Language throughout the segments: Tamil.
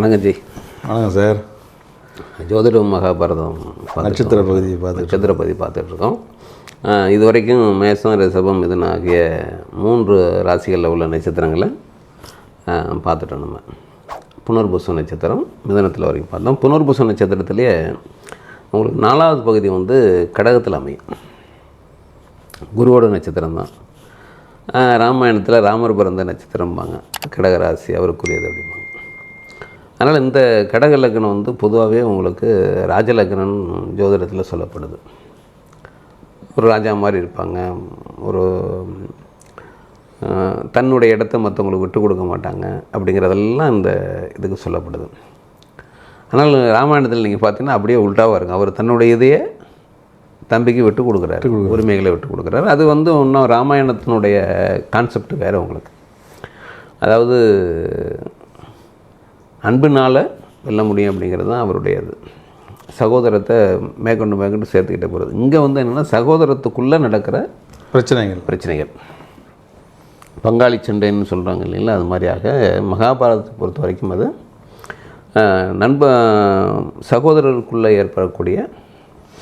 வணக்கம் ஜி. வணக்கம் சார். ஜோதிடம் மகாபாரதம் நட்சத்திர. பகுதியை பார்த்து நட்சத்திர பகுதி பார்த்துட்ருக்கோம் இது வரைக்கும் மேசம் ரிஷபம் மிதுனம் ஆகிய மூன்று ராசிகளில் உள்ள நட்சத்திரங்களை பார்த்துட்டோம் நம்ம. புனர்பூச நட்சத்திரம் மிதனத்தில் வரைக்கும் பார்த்தோம். புனர்பூச நட்சத்திரத்திலேயே உங்களுக்கு நாலாவது பகுதி வந்து கடகத்தில் அமையும். குருவோட நட்சத்திரம் தான். ராமாயணத்தில் ராமர் பிறந்த நட்சத்திரம்பாங்க. கடகராசி அவருக்குரியது அப்படிம்பாங்க. அதனால் இந்த கடக லக்னம் வந்து பொதுவாகவே உங்களுக்கு ராஜலக்னம் ஜோதிடத்தில் சொல்லப்படுது. ஒரு ராஜா மாதிரி இருப்பாங்க. ஒரு தன்னுடைய இடத்த மற்றவங்களுக்கு விட்டு கொடுக்க மாட்டாங்க அப்படிங்கிறதெல்லாம் இந்த இதுக்கு சொல்லப்படுது. ஆனால் ராமாயணத்தில் நீங்கள் பார்த்தீங்கன்னா அப்படியே உல்ட்டாவாக இருக்கும் அவர் தன்னுடைய இதையே தம்பிக்கு விட்டு கொடுக்குறாரு. உரிமைகளை விட்டு கொடுக்குறாரு. அது வந்து இன்னும் ராமாயணத்தினுடைய கான்செப்ட் வேறு உங்களுக்கு. அதாவது அன்புனால் வெல்ல முடியும் அப்படிங்கிறது தான் அவருடைய இது சகோதரத்தை மேற்கொண்டு மேற்கொண்டு சேர்த்துக்கிட்டே போகிறது இங்கே வந்து என்னென்னா சகோதரத்துக்குள்ளே நடக்கிற பிரச்சனைகள். பிரச்சனைகள். பங்காளி சண்டைன்னு சொல்கிறாங்க இல்லைங்களா? அது மாதிரியாக மகாபாரதத்தை பொறுத்த வரைக்கும் அது நண்ப சகோதரருக்குள்ளே ஏற்படக்கூடிய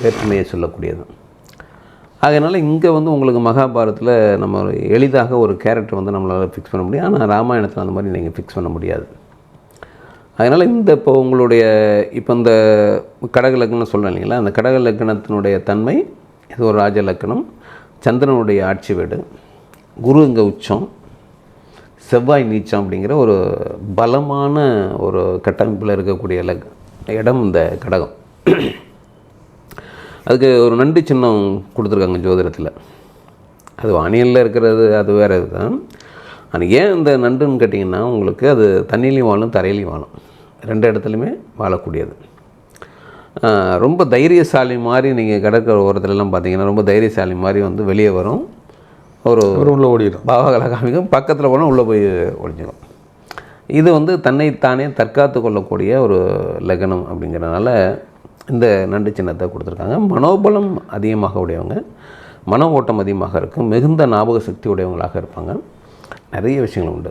வேற்றுமையை சொல்லக்கூடியது. அதனால் இங்கே வந்து உங்களுக்கு மகாபாரதத்தில் நம்ம எளிதாக ஒரு கேரக்டர் வந்து நம்மளால் ஃபிக்ஸ் பண்ண முடியும். ஆனால் ராமாயணத்தில் அந்த மாதிரி நீங்கள் ஃபிக்ஸ் பண்ண முடியாது. அதனால் இந்த இப்போ உங்களுடைய இப்போ இந்த கடக லக்னம் சொல்கிறேன் இல்லைங்களா? அந்த கடக லக்னத்தினுடைய தன்மை இது ஒரு ராஜ லக்னம். சந்திரனுடைய ஆட்சி வீடு. குரு இங்கே உச்சம். செவ்வாய் நீச்சம் அப்படிங்கிற ஒரு பலமான ஒரு கட்டமைப்பில் இருக்கக்கூடிய லக் இடம் இந்த கடகம். அதுக்கு ஒரு நன்றி சின்னம் கொடுத்துருக்காங்க ஜோதிடத்தில். அது வானியலில் இருக்கிறது அது வேறு இதுதான். ஆனால் ஏன் இந்த நண்டுன்னு கேட்டிங்கன்னா உங்களுக்கு அது தண்ணிலையும் வாழும் தரையிலையும் வாழும். ரெண்டு இடத்துலையுமே வாழக்கூடியது. ரொம்ப தைரியசாலி மாதிரி நீங்கள் கடற்கரை ஓரத்துலலாம் பார்த்தீங்கன்னா ரொம்ப தைரியசாலி மாதிரி வந்து வெளியே வரும். ஒரு ஒரு உள்ள ஓடிடும் பாவகலை காமிக்கும் பக்கத்தில் போனால் உள்ளே போய் ஒழிஞ்சிடும் இது வந்து தன்னைத்தானே தற்காத்து கொள்ளக்கூடிய ஒரு லக்னம் அப்படிங்கிறனால இந்த நண்டு சின்னத்தை கொடுத்துருக்காங்க. மனோபலம் அதிகமாக உடையவங்க மன ஓட்டம் அதிகமாக இருக்கும் மிகுந்த ஞாபக சக்தி உடையவங்களாக இருப்பாங்க. நிறைய விஷயங்கள் உண்டு.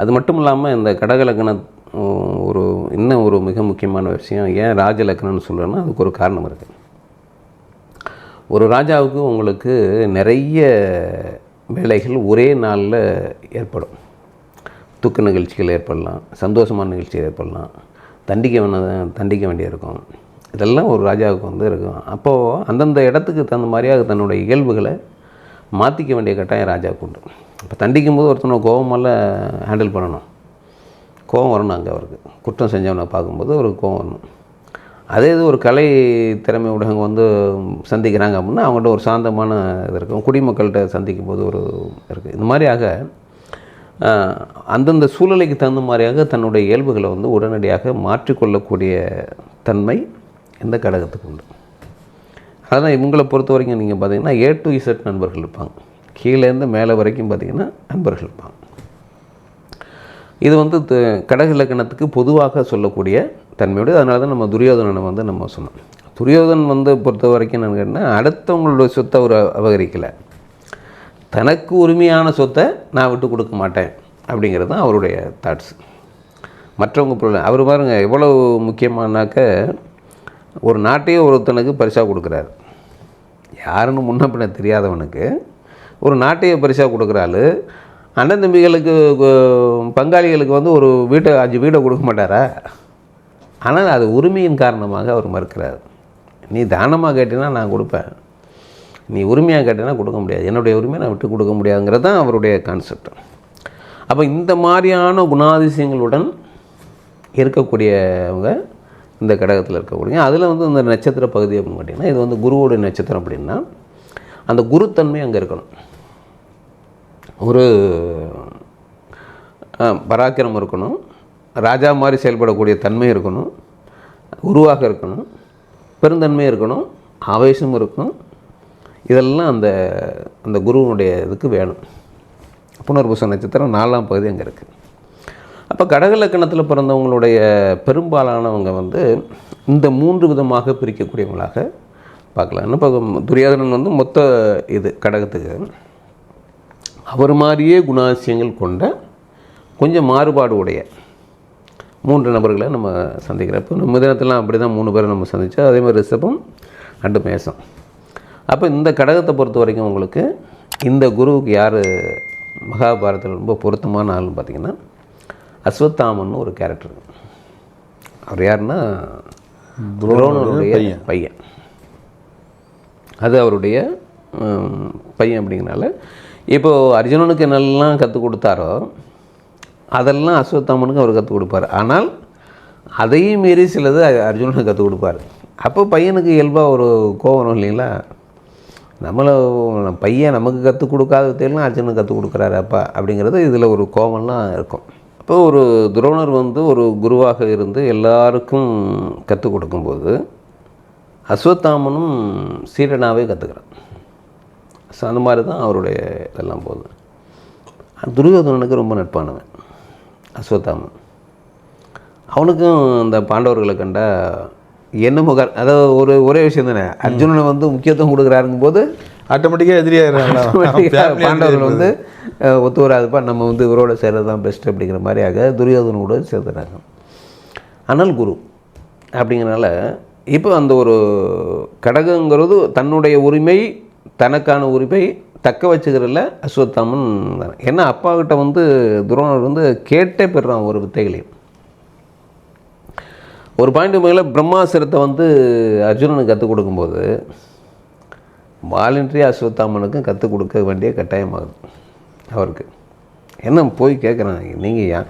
அது மட்டும் இல்லாமல் இந்த கடக லக்ன உம், ஒரு இன்னும் ஒரு மிக முக்கியமான விஷயம்? ஏன் ராஜ லக்னம்னு சொல்கிறேன்னா அதுக்கு ஒரு காரணம் இருக்குது ஒரு ராஜாவுக்கு உங்களுக்கு நிறைய வேலைகள் ஒரே நாளில் ஏற்படும். துக்க நிகழ்ச்சிகள் ஏற்படலாம் சந்தோஷமான நிகழ்ச்சிகள் ஏற்படலாம் தண்டிக்க வேண தண்டிக்க வேண்டியிருக்கும். இதெல்லாம் ஒரு ராஜாவுக்கு வந்து இருக்கும். அப்போது அந்தந்த இடத்துக்கு தகுந்த மாதிரியாக தன்னுடைய இயல்புகளை மாற்றிக்க வேண்டிய கட்டாயம் ராஜாவுக்கு உண்டு. இப்போ தண்டிக்கும் போது ஒருத்தனை கோபமெல்லாம் ஹேண்டில் பண்ணணும். கோவம் வரணும் அங்கே அவருக்கு. குற்றம் செஞ்சவனை பார்க்கும்போது ஒரு கோவம் வரணும். அதே இது ஒரு கலை திறமை உடையவங்க வந்து சந்திக்கிறாங்க அப்படின்னா அவங்கள்ட்ட ஒரு சாந்தமான இது இருக்கும். குடிமக்கள்கிட்ட சந்திக்கும் போது ஒரு இருக்குது இந்த மாதிரியாக அந்தந்த சூழ்நிலைக்கு தகுந்த மாதிரியாக தன்னுடைய இயல்புகளை வந்து உடனடியாக மாற்றிக்கொள்ளக்கூடிய தன்மை இந்த கடகத்துக்கு உண்டு. அதான் இவங்களை பொறுத்த வரைக்கும் நீங்கள் பார்த்தீங்கன்னா ஏ டு இசட் நண்பர்கள் இருப்பாங்க. கீழேருந்து மேலே வரைக்கும் பார்த்தீங்கன்னா நண்பர்கள் இருப்பாங்க. இது வந்து த- கடக இலக்கணத்துக்கு பொதுவாக சொல்லக்கூடிய தன்மையோடு அதனால தான் நம்ம துரியோதனனை வந்து நம்ம சொன்னோம். துரியோதன் வந்து பொறுத்த வரைக்கும் என்னன்னு கேட்டால் அடுத்தவங்களுடைய சொத்தை அவர் அபகரிக்கலை. தனக்கு உரிமையான சொத்தை நான் விட்டு கொடுக்க மாட்டேன் அப்படிங்கிறது தான் அவருடைய தாட்ஸ் மற்றவங்க பொருள் அவர் பாருங்க எவ்வளவு முக்கியமானாக்க ஒரு நாட்டையே ஒருத்தனுக்கு பரிசாக கொடுக்குறாரு. யாருன்னு முன்ன பின்ன தெரியாதவனுக்கு ஒரு நாட்டையே பரிசாக கொடுக்குறாரு அண்ணன் தம்பிகளுக்கு பங்காளிகளுக்கு வந்து ஒரு வீட்டை அஞ்சு வீடை கொடுக்க மாட்டாரா? ஆனால் அது உரிமையின் காரணமாக அவர் மறுக்கிறார். நீ தானமாக கேட்டினா நான் கொடுப்பேன். நீ உரிமையாக கேட்டினா கொடுக்க முடியாது. என்னுடைய உரிமையை நான் விட்டு கொடுக்க முடியாதுங்கிறது தான் அவருடைய கான்செப்ட் அப்போ இந்த மாதிரியான குணாதிசயங்களுடன் இருக்கக்கூடியவங்க இந்த கடகத்தில் இருக்கக்கூடிய அதில் வந்து இந்த நட்சத்திர பகுதி அப்படின்னு பார்த்தீங்கன்னா இது வந்து குருவோட நட்சத்திரம் அப்படின்னா அந்த குருத்தன்மை அங்கே இருக்கணும். ஒரு பராக்கிரமம் இருக்கணும். ராஜா மாதிரி செயல்படக்கூடிய தன்மை இருக்கணும். உருவாக இருக்கணும். பெருந்தன்மை இருக்கணும். ஆவேசம் இருக்கணும். இதெல்லாம் அந்த அந்த குருவினுடைய இதுக்கு வேணும். புனர்பூச நட்சத்திரம் நாலாம் பகுதி அங்கே இருக்குது அப்போ கடகலக்கணத்தில் பிறந்தவங்களுடைய பெரும்பாலானவங்க வந்து இந்த மூன்று விதமாக பிரிக்கக்கூடியவங்களாக பார்க்கலாம். இப்போ துரியாதனன் வந்து மொத்த இது கடகத்துக்கு. அவர் மாதிரியே குணாதிசயங்கள் கொண்ட கொஞ்சம் மாறுபாடு உடைய மூன்று நபர்களை நம்ம சந்திக்கிறோம் இப்போ நம்ம தினத்திலாம் அப்படி தான் மூணு பேரை நம்ம சந்தித்தோம் அதே மாதிரி ரிஷபம் அண்டு மேசம். அப்போ இந்த கடகத்தை பொறுத்த வரைக்கும் உங்களுக்கு இந்த குருவுக்கு யார் மகாபாரதத்தில் ரொம்ப பொருத்தமான ஆள்னு பார்த்தீங்கன்னா அஸ்வத்தாமன் ஒரு கேரக்டர் அவர் யாருன்னா துரோணருடைய பையன். அது அவருடைய பையன் அப்படிங்கனால இப்போது அர்ஜுனனுக்கு என்னெல்லாம் கற்றுக் கொடுத்தாரோ அதெல்லாம் அஸ்வத்தாமனுக்கு அவர் கற்றுக் கொடுப்பார். ஆனால் அதையும் மீறி சிலது அர்ஜுனனுக்கு கற்றுக் கொடுப்பார். அப்போ பையனுக்கு இயல்பாக ஒரு கோவம் வரும் இல்லைங்களா? நம்மளை பையன் நமக்கு கற்றுக் கொடுக்காத வித்தையெல்லாம் அர்ஜுனன் கற்றுக் கொடுக்குறாரு அப்பா அப்படிங்கிறது இதில் ஒரு கோவம்லாம் இருக்கும். இப்போ ஒரு துரோணர் வந்து ஒரு குருவாக இருந்து எல்லாருக்கும் கற்றுக் கொடுக்கும்போது அஸ்வத்தாமனும் சீடனாவே கற்றுக்கிறான் ஸோ அந்த மாதிரி தான் அவருடைய இதெல்லாம் போகுது. துரியோதனனுக்கு ரொம்ப நட்பானவன். அஸ்வத்தாமன். அவனுக்கும் இந்த பாண்டவர்களை கண்டா என்ன முக அதாவது ஒரு ஒரே விஷயம் தானே. அர்ஜுனனை வந்து முக்கியத்துவம் கொடுக்குறாருங்கும் போது ஆட்டோமேட்டிக்காக எதிரியாகிறாங்களா பாண்டவர்கள் வந்து ஒத்து வராதுப்பா நம்ம வந்து இவரோட சேர்றது தான் பெஸ்ட் அப்படிங்கிற மாதிரியாக துரியோதனோட சேர்த்துறாங்க. ஆனால் குரு அப்படிங்கிறனால இப்போ அந்த ஒரு கடகங்கிறது தன்னுடைய உரிமை தனக்கான உரிமை தக்க வச்சுக்கிறதுல அஸ்வத்தாமன் ஏன்னா அப்பாக்கிட்ட வந்து துரோணர் வந்து கேட்டே பெறுறான் ஒரு வித்தைகளையும். ஒரு பாயிண்ட் மேலே பிரம்மாசிரத்தை வந்து அர்ஜுனனுக்கு கற்றுக் கொடுக்கும்போது வாலண்டரி அஸ்வத்தாமனுக்கும் கற்றுக் கொடுக்க வேண்டிய கட்டாயமாகுது அவருக்கு. என்ன போய் கேட்குறான் நீங்கள்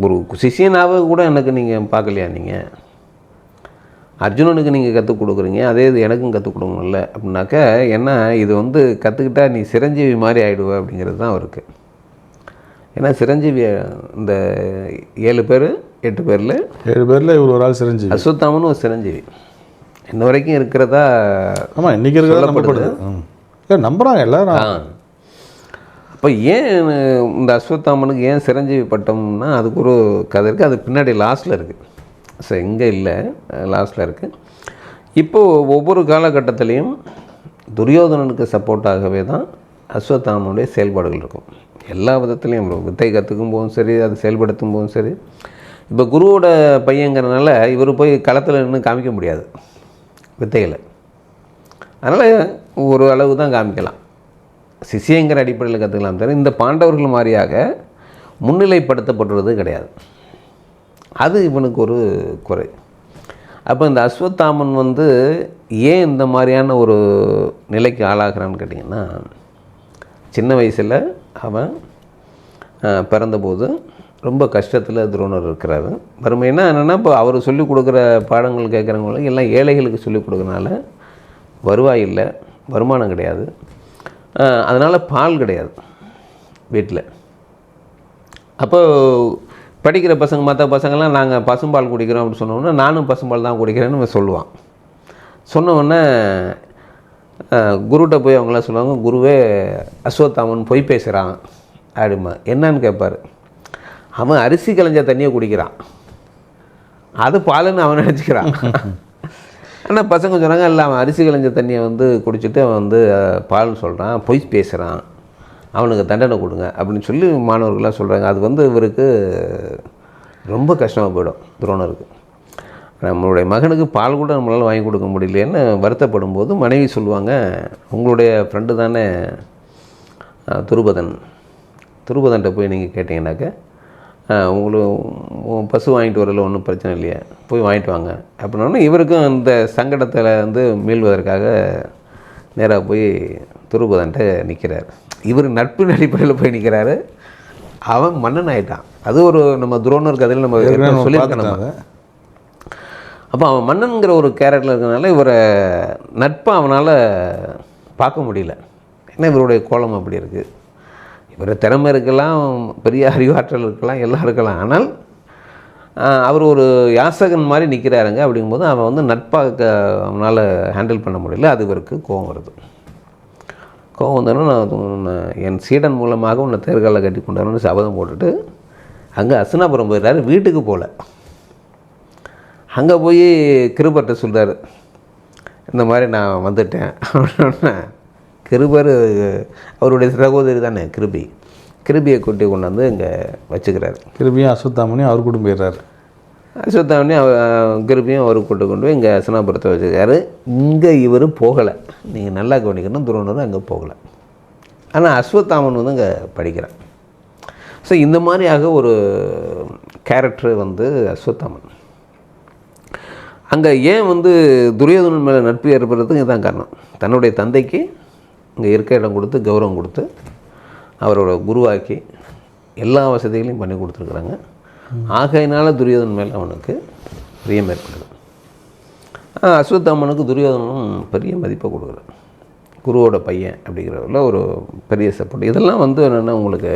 ஒரு சிஷியனாக கூட எனக்கு நீங்கள் பார்க்கலையா நீங்கள் அர்ஜுனனுக்கு நீங்கள் கற்றுக் கொடுக்குறீங்க அதே இது எனக்கும் கற்றுக் கொடுங்கல்ல. அப்படின்னாக்க என்ன இது வந்து கற்றுக்கிட்டா நீ சிரஞ்சீவி மாதிரி ஆகிடுவ அப்படிங்கிறது தான் அவருக்கு. ஏன்னா சிரஞ்சீவி இந்த ஏழு பேர் எட்டு பேரில் ஏழு பேரில் இவர் ஒரு ஆள் சிரஞ்சீவி. அஸ்வத்தாமனும் ஒரு சிரஞ்சீவி. இன்ன வரைக்கும் இருக்கிறதா ஆமாம் இன்றைக்கி இருக்கிறத நம்பப்படுது. இல்லை நம்புகிறாங்க எல்லாரும். அப்போ ஏன் இந்த அஸ்வத்தாமனுக்கு ஏன் சிரஞ்சீவி பட்டம்னா அதுக்கு ஒரு கதை இருக்குது அது பின்னாடி லாஸ்ட்டில் இருக்குது ஸோ இங்கே இல்லை. லாஸ்ட்டில் இருக்குது இப்போது ஒவ்வொரு காலகட்டத்திலையும் துரியோதனனுக்கு சப்போர்ட்டாகவே தான் அஸ்வத்தாமனுடைய செயல்பாடுகள் இருக்கும். எல்லா விதத்துலேயும் வித்தை கற்றுக்கும் போதும் சரி அதை செயல்படுத்தும் போதும் சரி. இப்போ குருவோட பையங்கிறனால இவர் போய் களத்தில் நின்று காமிக்க முடியாது. வித்தைகளை. அதனால் ஒரு அளவு தான் காமிக்கலாம். சிசியங்கிற அடிப்படையில் கற்றுக்கலாம் தவிர இந்த பாண்டவர்கள் மாதிரியாக முன்னிலைப்படுத்தப்படுறது கிடையாது. அது இவனுக்கு ஒரு குறை. அப்போ இந்த அஸ்வத்தாமன் வந்து ஏன் இந்த மாதிரியான ஒரு நிலைக்கு ஆளாகிறான்னு கேட்டிங்கன்னா சின்ன வயசில் அவன் பிறந்தபோது ரொம்ப கஷ்டத்தில் துரோணர் இருக்கிறாரு. வறுமைன்னா என்னென்னா இப்போ அவர் சொல்லிக் கொடுக்குற பாடங்கள் கேட்குறவங்களுக்கு எல்லாம் ஏழைகளுக்கு சொல்லிக் கொடுக்கறனால வருவாய் இல்லை வருமானம் கிடையாது. அதனால் பால் கிடையாது வீட்டில் அப்போது படிக்கிற பசங்க மற்ற பசங்கள்லாம் நாங்கள் பசும்பால் குடிக்கிறோம் அப்படின்னு சொன்னோன்னா நானும் பசும்பால் தான் குடிக்கிறேன்னு சொல்லுவான். சொன்னவுடனே குருகிட்ட போய் அவங்களாம் சொல்லுவாங்க குருவே அஸ்வத்தாமன் பொய் பேசுகிறான் அப்படிமா என்னன்னு கேட்பார் அவன் அரிசி கலைஞ்ச தண்ணியை குடிக்கிறான். அது பாலுன்னு அவன் நினச்சிக்கிறான். ஆனால் பசங்க சொன்னாங்க இல்லை அவன் அரிசி கலைஞ்ச தண்ணியை வந்து குடிச்சிட்டு அவன் வந்து பால்னு சொல்கிறான் பொய் பேசுகிறான் அவனுக்கு தண்டனை கொடுங்க அப்படின்னு சொல்லி மாணவர்கள்லாம் சொல்கிறாங்க அது வந்து இவருக்கு ரொம்ப கஷ்டமாக போயிடும் துரோணருக்கு. நம்மளுடைய மகனுக்கு பால் கூட நம்மளால் வாங்கி கொடுக்க முடியலன்னு வருத்தப்படும் போது மனைவி சொல்லுவாங்க உங்களுடைய ஃப்ரெண்டு தானே துருபதன். துருபதன்ட்ட போய் நீங்கள் கேட்டிங்கனாக்க உங்களுக்கு பசு வாங்கிட்டு வரல ஒன்றும் பிரச்சனை இல்லையா போய் வாங்கிட்டு வாங்க. அப்படின்னோடனே இவருக்கும் இந்த சங்கடத்தில் வந்து மீள்வதற்காக நேராக போய் துருபதன்ட்ட நிற்கிறார் இவர் நட்பின் அடிப்படையில் போய் நிற்கிறாரு அவன் மன்னன் ஆயிட்டான். அது ஒரு நம்ம துரோணர் கதையில் நம்ம சொல்லியிருக்கோம் நம்ம. அப்போ அவன் மன்னன்கிற ஒரு கேரக்டர் இருக்கிறனால இவரை நட்பை அவனால் பார்க்க முடியல. ஏன்னா இவருடைய கோலம் அப்படி இருக்குது இவர் திறமை இருக்கலாம் பெரிய அறிவாற்றல் இருக்கலாம் எல்லாம் இருக்கலாம். ஆனால் அவர் ஒரு யாசகன் மாதிரி நிற்கிறாருங்க அப்படிங்கும்போது அவன் வந்து நட்பாக அவனால் ஹேண்டில் பண்ண முடியல. அது இவருக்கு கோபம் வருது. கோவம் வந்தோன்னா நான் உன்னை என் சீடன் மூலமாக உன்னை தேர்காலில் கட்டி கொண்டாருன்னு சபதம் போட்டுட்டு அங்கே அசனாபுரம் போயிடுறாரு வீட்டுக்கு போகல அங்கே போய் கிருபர்கிட்ட சொல்கிறார் இந்த மாதிரி நான் வந்துட்டேன் அப்படின்னா. கிருபர் அவருடைய சகோதரி தானே கிருபி. கிருபியை கூட்டி கொண்டாந்து இங்கே வச்சுக்கிறாரு. திரும்பியும் அஸ்வத்தாமனையும் அவர் கூட போயிடுறாரு. அஸ்வத்தாமனே கிருப்பியும் அவர் கூட்டு கொண்டு போய் இங்கே அசனாபுரத்தை வச்சுருக்காரு. இங்கே இவர் போகலை. நீங்கள் நல்லா கவனிக்கணும் துரோணரும் அங்கே போகலை. ஆனால் அஸ்வத்தாமன் வந்து அங்கே படிக்கிறான் ஸோ இந்த மாதிரியாக ஒரு கேரக்டர் வந்து அஸ்வத்தாமன். அங்கே ஏன் வந்து துரியோதனன் மேலே நட்பு ஏற்படுறதுக்கு இதுதான் காரணம். தன்னுடைய தந்தைக்கு இங்கே இருக்க இடம் கொடுத்து கௌரவம் கொடுத்து அவரோட குருவாக்கி எல்லா வசதிகளையும் பண்ணி கொடுத்துருக்குறாங்க. ஆகையினால துரியோதன் மேலே அவனுக்கு பிரியம் ஏற்படுது. அஸ்வத்தாமனுக்கு துரியோதனும் பெரிய மதிப்பை கொடுக்குறான் குருவோட பையன் அப்படிங்கிறதுல ஒரு பெரிய சப்போர்ட். இதெல்லாம் வந்து என்னென்னா உங்களுக்கு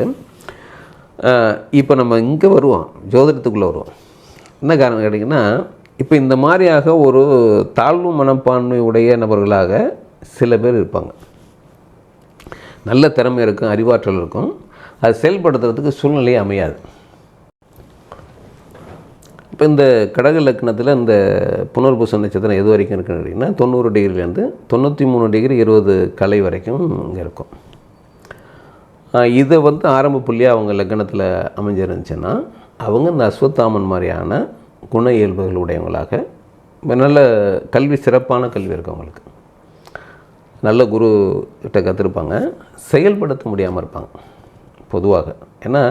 இப்போ நம்ம இங்கே வருவோம் ஜோதிடத்துக்குள்ளே வருவோம். என்ன காரணம் கேட்டிங்கன்னா இப்போ இந்த மாதிரியாக ஒரு தாழ்வு மனப்பான்மை உடைய நபர்களாக சில பேர் இருப்பாங்க. நல்ல திறமை இருக்கும் அறிவாற்றல் இருக்கும். அது செயல்படுத்துறதுக்கு சூழ்நிலையே அமையாது. இப்போ இந்த கடக லக்னத்தில் இந்த புனர்பூச நட்சத்திரம் எது வரைக்கும் இருக்குன்னு கேட்டிங்கன்னா தொண்ணூறு டிகிரிலேருந்து தொண்ணூற்றி மூணு டிகிரி இருபது கலை வரைக்கும் இங்கே இருக்கும். இதை வந்து ஆரம்ப புள்ளியாக அவங்க லக்னத்தில் அமைஞ்சிருந்துச்சுன்னா அவங்க இந்த அஸ்வத்தாமன் மாதிரியான குண இயல்புகள் உடையவங்களாக நல்ல கல்வி சிறப்பான கல்வி இருக்கு அவங்களுக்கு. நல்ல குரு கிட்ட கற்றுருப்பாங்க செயல்படுத்த முடியாமல் இருப்பாங்க பொதுவாக. ஏன்னா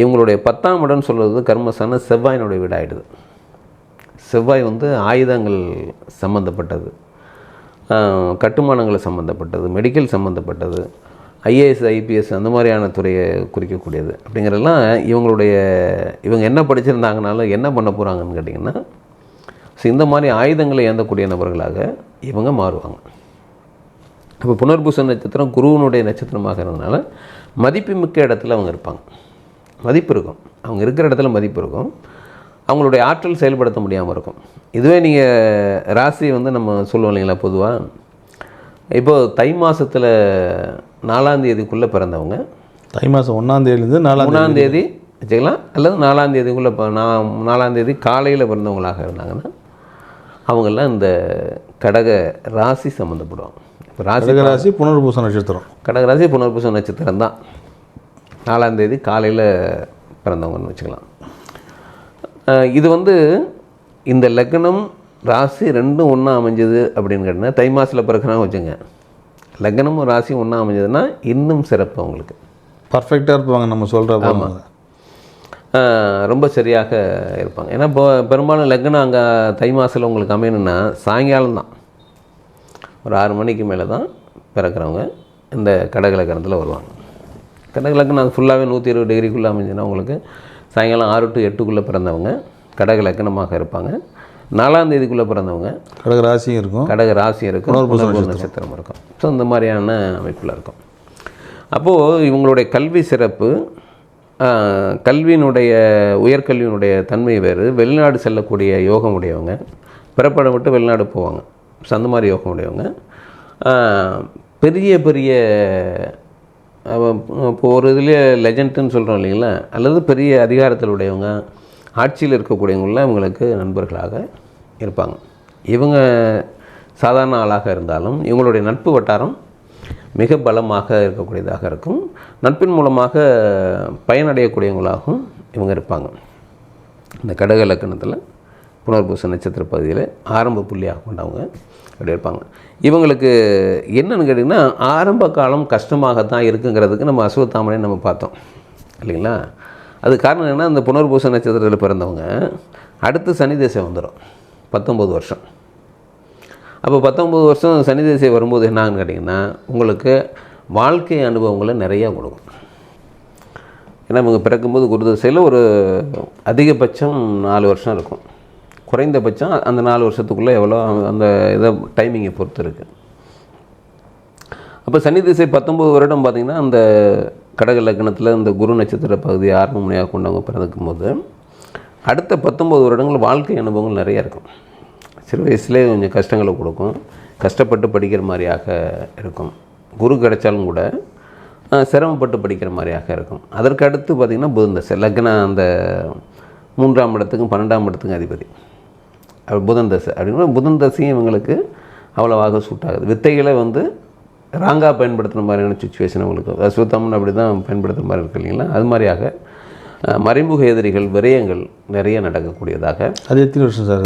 இவங்களுடைய பத்தாம் இடம்னு சொல்கிறது கர்மசான செவ்வாயினுடைய வீடாயிடுது. செவ்வாய் வந்து ஆயுதங்கள் சம்மந்தப்பட்டது கட்டுமானங்களை கட்டுமானங்கள் சம்மந்தப்பட்டது மெடிக்கல் சம்மந்தப்பட்டது ஐஏஎஸ் ஐபிஎஸ் அந்த மாதிரியான துறையை குறிக்கக்கூடியது. அப்படிங்கிறதெல்லாம் இவங்களுடைய இவங்க என்ன படிச்சிருந்தாங்கனாலும் என்ன பண்ண போகிறாங்கன்னு கேட்டிங்கன்னா ஸோ இந்த மாதிரி ஆயுதங்களை ஏந்தக்கூடிய நபர்களாக இவங்க மாறுவாங்க. அப்போ புனர்பூச நட்சத்திரம் குருவனுடைய நட்சத்திரமாக இருந்ததுனால மதிப்புமிக்க இடத்துல அவங்க இருப்பாங்க. மதிப்பு இருக்கும். அவங்க இருக்கிற இடத்துல மதிப்பு இருக்கும். அவங்களுடைய ஆற்றல் செயல்படுத்த முடியாமல் இருக்கும். இதுவே நீங்கள் ராசி வந்து நம்ம சொல்லுவோம் இல்லைங்களா பொதுவாக இப்போது தை மாதத்தில் நாலாம் தேதிக்குள்ளே பிறந்தவங்க. தை மாதம் ஒன்றாம் தேதியிலேருந்து நாலாம் தேதி மூணாம் தேதி வச்சுக்கலாம் அல்லது நாலாம் தேதிக்குள்ளே இப்போ நான் நாலாம் தேதி காலையில் பிறந்தவங்களாக இருந்தாங்கன்னா அவங்கெல்லாம் இந்த கடக ராசி சம்மந்தப்படுவாங்க இப்போ ராசி கடகராசி புனர்பூச நட்சத்திரம். கடகராசி புனர்பூச நட்சத்திரம் தான். நாலாம் தேதி காலையில் பிறந்தவங்கன்னு வச்சுக்கலாம். இது வந்து இந்த லக்னம் ராசி ரெண்டும் ஒன்றா அமைஞ்சது அப்படின்னு கேட்டிங்கன்னா தை மாதத்தில் பிறக்கிறாங்க வச்சுங்க. லக்னமும் ராசியும் ஒன்றா அமைஞ்சதுன்னா இன்னும் சிறப்பு அவங்களுக்கு. பர்ஃபெக்டாக இருப்பாங்க நம்ம சொல்கிற ஆஹ் ரொம்ப சரியாக இருப்பாங்க. ஏன்னா இப்போ பெரும்பாலும் லக்னம் அங்கே தை மாதத்தில் உங்களுக்கு அமையணும்னா சாயங்காலம் தான். ஒரு ஆறு மணிக்கு மேலே தான் பிறக்கிறவங்க இந்த கடக லக்னத்தில் வருவாங்க. கடக லக்னம் அது ஃபுல்லாகவே நூற்றி இருபது டிகிரிக்குள்ளே அமைஞ்சுன்னா உங்களுக்கு சாயங்காலம் ஆறு டு எட்டுக்குள்ளே பிறந்தவங்க கடக லக்னமாக இருப்பாங்க. நாலாம் தேதிக்குள்ளே பிறந்தவங்க கடகராசியும் இருக்கும். கடக ராசி இருக்கும். நட்சத்திரம். இருக்கும். ஸோ இந்த மாதிரியான அமைப்பில் இருக்கும். அப்போது இவங்களுடைய கல்வி சிறப்பு கல்வியினுடைய உயர்கல்வியினுடைய தன்மை வேறு. வெளிநாடு செல்லக்கூடிய யோகம் உடையவங்க. பிறப்படை விட்டு வெளிநாடு போவாங்க. ஸோ அந்த மாதிரி யோகம் உடையவங்க. பெரிய பெரிய இப்போ ஒரு இதுலேயே லெஜண்ட்டுன்னு சொல்கிறோம் இல்லைங்களா? அல்லது பெரிய அதிகாரத்தில் உடையவங்க ஆட்சியில் இருக்கக்கூடியவங்களாம் இவங்களுக்கு நண்பர்களாக இருப்பாங்க. இவங்க சாதாரண ஆளாக இருந்தாலும் இவங்களுடைய நட்பு வட்டாரம் மிக பலமாக இருக்கக்கூடியதாக இருக்கும். நட்பின் மூலமாக பயனடையக்கூடியவங்களாகவும் இவங்க இருப்பாங்க. இந்த கடக இலக்கணத்தில் புனர்பூச நட்சத்திர பகுதியில் ஆரம்ப புள்ளியாக கொண்டவங்க அப்படி இருப்பாங்க. இவங்களுக்கு என்னென்னு கேட்டிங்கன்னா ஆரம்ப காலம் கஷ்டமாகத்தான் இருக்குங்கிறதுக்கு நம்ம அசுவத்தாமனே நம்ம பார்த்தோம். இல்லைங்களா? அது காரணம் என்னென்னா இந்த புனர்பூச நட்சத்திரத்தில் பிறந்தவங்க அடுத்து சனி திசை வந்துடும் பத்தொம்பது வருஷம். அப்போ பத்தொம்பது வருஷம் சனி திசை வரும்போது என்னான்னு கேட்டிங்கன்னா உங்களுக்கு வாழ்க்கை அனுபவங்களை நிறையா கொடுக்கும். ஏன்னா இவங்க பிறக்கும்போது குரு திசையில் ஒரு அதிகபட்சம் நாலு வருஷம் இருக்கும். குறைந்தபட்சம் அந்த நாலு வருஷத்துக்குள்ளே எவ்வளோ அந்த இதை டைமிங்கை பொறுத்து இருக்குது அப்போ சனி திசை பத்தொம்பது வருடம் பார்த்திங்கன்னா அந்த கடக லக்னத்தில் இந்த குரு நட்சத்திர பகுதி ஆரம்ப முனையாக கொண்டவங்க பிறந்துக்கும் போது அடுத்த பத்தொம்பது வருடங்கள் வாழ்க்கை அனுபவங்கள் நிறைய இருக்கும். சிறு வயசுலேயே கொஞ்சம் கஷ்டங்களை கொடுக்கும். கஷ்டப்பட்டு படிக்கிற மாதிரியாக இருக்கும். குரு கிடைச்சாலும் கூட சிரமப்பட்டு படிக்கிற மாதிரியாக இருக்கும். அதற்கு அடுத்து பார்த்திங்கன்னா புதன் தசை. லக்னம் அந்த மூன்றாம் இடத்துக்கும் பன்னெண்டாம் இடத்துக்கும் அதிபதி. புதன் தசை அப்படிங்கிற புதன் தசையும் இவங்களுக்கு அவ்வளோவாக சூட் ஆகுது. வித்தைகளை வந்து ராங்காக பயன்படுத்துகிற மாதிரியான சுச்சுவேஷன் உங்களுக்கு அசுத்தம்னு அப்படி தான் பயன்படுத்துகிற மாதிரி இருக்கு இல்லைங்களா? அது மாதிரியாக மறைமுக எதிரிகள் விரயங்கள் நிறைய நடக்கக்கூடியதாக அது எத்தனை வருஷம் சார்?